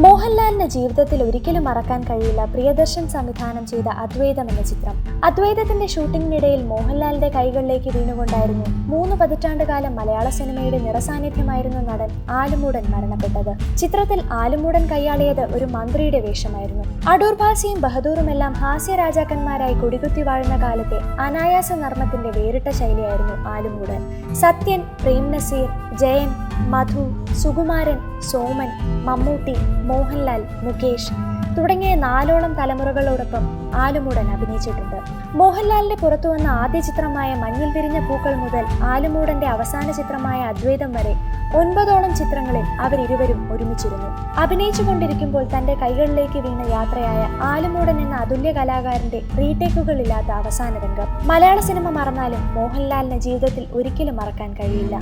മോഹൻലാലിന് ജീവിതത്തിൽ ഒരിക്കലും മറക്കാൻ കഴിയില്ല പ്രിയദർശൻ സംവിധാനം ചെയ്ത അദ്വൈതം എന്ന ചിത്രം. അദ്വൈതത്തിന്റെ ഷൂട്ടിംഗിനിടയിൽ മോഹൻലാലിന്റെ കൈകളിലേക്ക് വീണുകൊണ്ടായിരുന്നു പതിറ്റാണ്ട് കാലം മലയാള സിനിമയുടെ നിറസാന്നിധ്യമായിരുന്ന നടൻ ആലുമൂടൻ മരണപ്പെട്ടത്. ചിത്രത്തിൽ ആലുമൂടൻ കൈയാളിയത് ഒരു മന്ത്രിയുടെ വേഷമായിരുന്നു. അടൂർ ഭാസിയും ബഹദൂറുമെല്ലാം ഹാസ്യ രാജാക്കന്മാരായി കൊടികുത്തി വാഴുന്ന കാലത്തെ അനായാസ നർമ്മത്തിന്റെ വേറിട്ട ശൈലിയായിരുന്നു ആലുമൂടൻ. സത്യൻ പ്രേം നസീർ ജയൻ മധു സുകുമാരൻ സോമൻ മമ്മൂട്ടി മോഹൻലാൽ മുകേഷ് തുടങ്ങിയ നാലോളം തലമുറകളോടൊപ്പം ആലുമൂടൻ അഭിനയിച്ചിട്ടുണ്ട്. മോഹൻലാലിന്റെ പുറത്തു വന്ന ആദ്യ ചിത്രമായ മഞ്ഞിൽ വിരിഞ്ഞ പൂക്കൾ മുതൽ ആലുമൂടന്റെ അവസാന ചിത്രമായ അദ്വൈതം വരെ ഒൻപതോളം ചിത്രങ്ങളിൽ അവരിരുവരും ഒരുമിച്ചിരുന്നു. അഭിനയിച്ചു കൊണ്ടിരിക്കുമ്പോൾ തന്റെ കൈകളിലേക്ക് വീണ യാത്രയായ ആലുമൂടൻ എന്ന അതുല്യ കലാകാരന്റെ റീടേക്കുകളില്ലാത്ത അവസാന രംഗം മലയാള സിനിമ മറന്നാലും മോഹൻലാലിന് ജീവിതത്തിൽ ഒരിക്കലും മറക്കാൻ കഴിയില്ല.